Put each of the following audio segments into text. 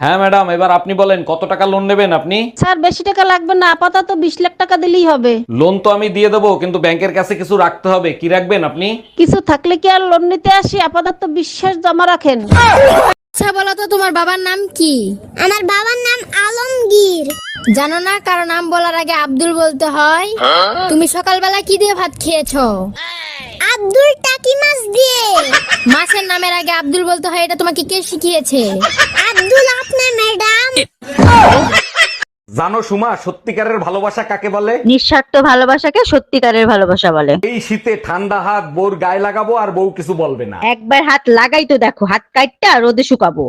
হ্যাঁ ম্যাডাম এবার আপনি বলেন কত টাকা লোন নেবেন আপনি? স্যার বেশি টাকা লাগবে না আপাতত বিশ লাখ টাকা দিলেই হবে। লোন তো আমি দিয়ে দেবো কিন্তু ব্যাংকের কাছে কিছু রাখতে হবে কি রাখবেন আপনি? কিছু থাকলে কি আর লোন নিতে আসি? আপাতত বিশ্বাস জমা রাখেন। আচ্ছা বলো তো তোমার বাবার নাম কি? আমার বাবার নাম আলমগীর। জানো না কারও নাম বলার আগে আব্দুল বলতে হয়? তুমি সকালবেলা কি দিয়ে ভাত খেয়েছো? আব্দুল টাকি মাছ দিয়ে? মাছের নামের আগে আব্দুল বলতে হয় এটা তোমাকে কে শিখিয়েছে? আব্দুল আপনার ম্যাডাম। জানো সুমা সত্যিকারের ভালোবাসা কাকে বলে? নিঃস্বার্থ ভালোবাসাকে সত্যিকারের ভালোবাসা বলে। এই শীতে ঠান্ডা হাত বোর গায়ে লাগাবো আর বউ কিছু বলবে না। একবার হাত লাগাই তো দেখো হাত কাটটা রোদে শুকাবো।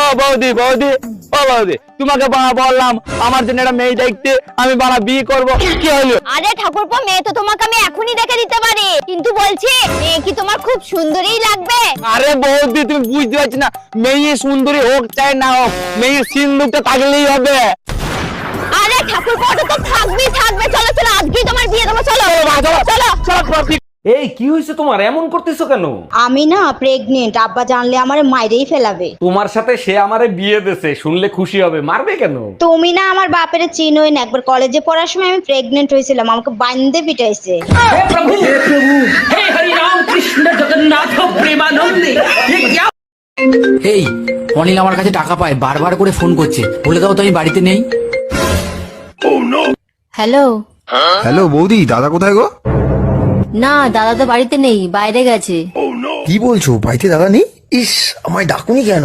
ও বৌদি বৌদি ও বৌদি তোমাকে বাবা বললাম আমার জন্য একটা মেয়ে দেখতে আমি বাবা বিয়ে করব। কি হলো? আরে ঠাকুরপো মেয়ে তো তোমাকে আমি এখনই দেখে দিতে পারি। কিন্তু বলছি মেয়ে কি তোমার খুব সুন্দরই লাগবে? আরে বৌদি তুমি বুঝতে পারছি না। মেয়ে সুন্দরী হোক চাই না হোক মেয়ের সিন্দুকটা থাকলেই হবে। আরে ঠাকুরপো ওটা তো থাকবেই থাকবে এই কি হয়েছে তোমার? এমন করতেছো কেন? আমি না প্রেগনেন্ট আব্বা জানলে আমার মাইরেই ফেলাবে। তোমার সাথে সে আমারে বিয়ে দেছে শুনলে খুশি হবে। মারবে কেন? তুমি না আমার বাপের চিনোই না। একবার কলেজে পড়ার সময় আমি প্রেগনেন্ট হয়েছিলাম আমাকে বান্ধে পিটাইছে। হে প্রভু! হে প্রভু! হে হরি রাম কৃষ্ণ জগন্নাথ প্রেমানন্দে এই অনিল আমার কাছে টাকা পায় বারবার করে ফোন করছে। বলে দাও তো আমি বাড়িতে নেই। হ্যালো হ্যালো বৌদি দাদা কোথায় গো? না দাদা তো বাড়িতে নেই বাইরে গেছে। কি বলছো? বাড়িতে দাদা নেই? ইস আমায় ডাকুনি কেন?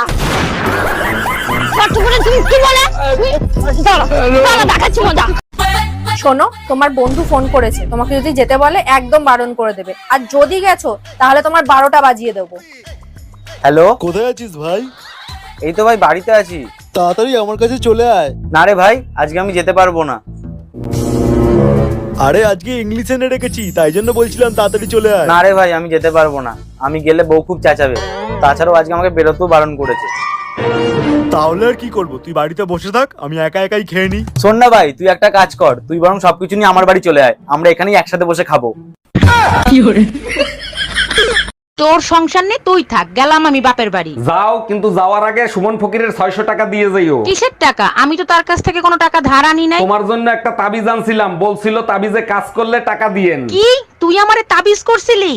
বোনে তুমি কি বলে দাঁড়া দাঁড়া দেখাচ্ছি মজা শোনো তোমার বন্ধু ফোন করেছে তোমাকে যদি যেতে বলে একদম বারণ করে দেবে। আর যদি গেছো তাহলে তোমার বারোটা বাজিয়ে দেবো। হ্যালো? কোথায় আছিস ভাই? এই তো ভাই বাড়িতে আছি। তাড়াতাড়ি আমার কাছে চলে আয়। না রে ভাই আজকে আমি যেতে পারব না। আরে আজকে ইংলিশ এনে রেখেছি তাই জন্য বলছিলাম তাড়াতাড়ি চলে আয়। না রে ভাই আমি যেতে পারব না। আমি গেলে বউ খুব চেঁচাবে। তাছাড়াও আজকে আমাকে বেরোতেও বারণ করেছে। তাহলে আর কি করব? তুই বাড়িতে বসে থাক আমি একা একাই খেয়ে নি শোন না ভাই তুই একটা কাজ কর। তুই বরং সবকিছু নিয়ে আমার বাড়ি চলে আয়। আমরা এখানেই একসাথে বসে খাব। তোর সংসার নেই তুই থাক। গেলাম আমি বাপের বাড়ি। যাও কিন্তু যাওয়ার আগে সুমন ফকিরের ছয়শো টাকা দিয়ে যাইও। কিসের টাকা? আমি তো তার কাছ থেকে কোনো টাকা ধার আনি নাই। তোমার জন্য একটা তাবিজ আনছিলাম। বলছিল তাবিজে কাজ করলে টাকা দিয়েন। কি? তুই আমারে তাবিজ করছিলি?